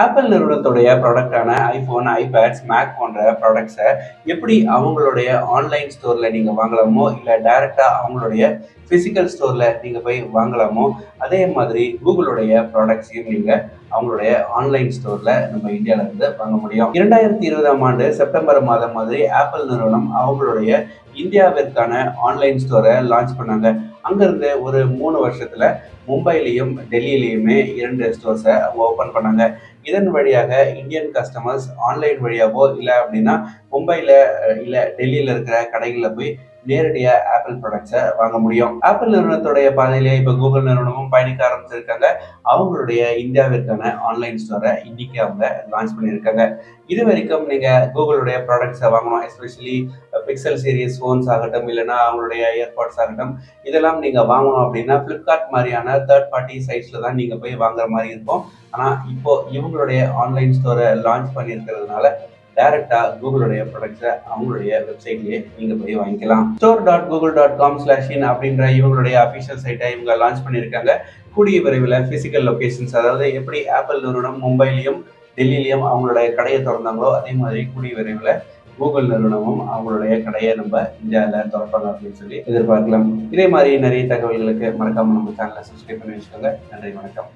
Apple நிறுவனத்துடைய ப்ராடக்டான iPhone iPads Mac போன்ற ப்ராடக்ட்ஸை எப்படி அவங்களுடைய ஆன்லைன் ஸ்டோரில் நீங்கள் வாங்கலாமோ இல்லை டைரெக்டாக அவங்களுடைய ஃபிசிக்கல் ஸ்டோரில் நீங்கள் போய் வாங்கலாமோ அதே மாதிரி கூகுளுடைய ப்ராடக்ட்ஸையும் நீங்கள் அவங்களுடைய ஆன்லைன் ஸ்டோரில் நம்ம இந்தியாவிலேருந்து வாங்க முடியும். இரண்டாயிரத்தி இருபதாம் ஆண்டு செப்டம்பர் மாதம் மாதிரி ஆப்பிள் நிறுவனம் அவங்களுடைய இந்தியாவிற்கான ஆன்லைன் ஸ்டோரை லான்ச் பண்ணாங்க. அங்கேருந்து ஒரு மூணு வருஷத்தில் மும்பையிலையும் டெல்லியிலையுமே இரண்டு ஸ்டோர்ஸை அவங்க ஓப்பன் பண்ணாங்க. இதன் வழியாக இந்தியன் கஸ்டமர்ஸ் ஆன்லைன் வழியாவோ இல்லை அப்படின்னா மும்பையில் இல்லை டெல்லியில் இருக்கிற கடைகளில் போய் நேரடியாக ஆப்பிள் ப்ராடக்ட்ஸை வாங்க முடியும். ஆப்பிள் நிறுவனத்துடைய பாதையிலே இப்போ கூகுள் நிறுவனமும் பயணிக்க ஆரம்பிச்சிருக்காங்க. அவங்களுடைய இந்தியாவிற்கான ஆன்லைன் ஸ்டோரை இன்னைக்கு அவங்க லான்ச் பண்ணியிருக்காங்க. இது வரைக்கும் நீங்கள் கூகுளுடைய ப்ராடக்ட்ஸை வாங்கணும் எஸ்பெஷலி பிக்சல் சீரிஸ் ஃபோன்ஸ் ஆகட்டும் இல்லைன்னா அவங்களுடைய ஏர்பாட்ஸ் ஆகட்டும் இதெல்லாம் நீங்கள் வாங்கணும் அப்படின்னா ஃப்ளிப்கார்ட் மாதிரியான தேர்ட் பார்ட்டி சைட்ஸில் தான் நீங்கள் போய் வாங்குற மாதிரி இருக்கும். ஆனால் இப்போ இவங்களுடைய ஆன்லைன் ஸ்டோரை லான்ச் பண்ணியிருக்கிறதுனால டைரக்டாக கூகுளுடைய ப்ராடக்ட்ஸை அவங்களுடைய வெப்சைட்லேயே நீங்கள் போய் வாங்கிக்கலாம். Store dot Google dot com slash in அப்படின்ற இவங்களுடைய அஃபிஷியல் சைட்டை இவங்க லான்ச் பண்ணியிருக்காங்க. கூடிய விரைவில் ஃபிசிக்கல் லொக்கேஷன்ஸ் அதாவது எப்படி ஆப்பிள் நிறுவனம் மும்பையிலையும் டெல்லியிலையும் அவங்களுடைய கடையை திறந்தாங்களோ அதே மாதிரி கூடிய விரைவில் கூகுள் நிறுவனமும் அவங்களுடைய கடையை நம்ம இந்தியாவில் திறப்பாங்க அப்படின்னு சொல்லி எதிர்பார்க்கலாம். இதே மாதிரி நிறைய தகவல்களுக்கு மறக்காம நம்ம சேனலை சப்ஸ்கிரைப் பண்ணி வச்சுக்கோங்க. நன்றி வணக்கம்.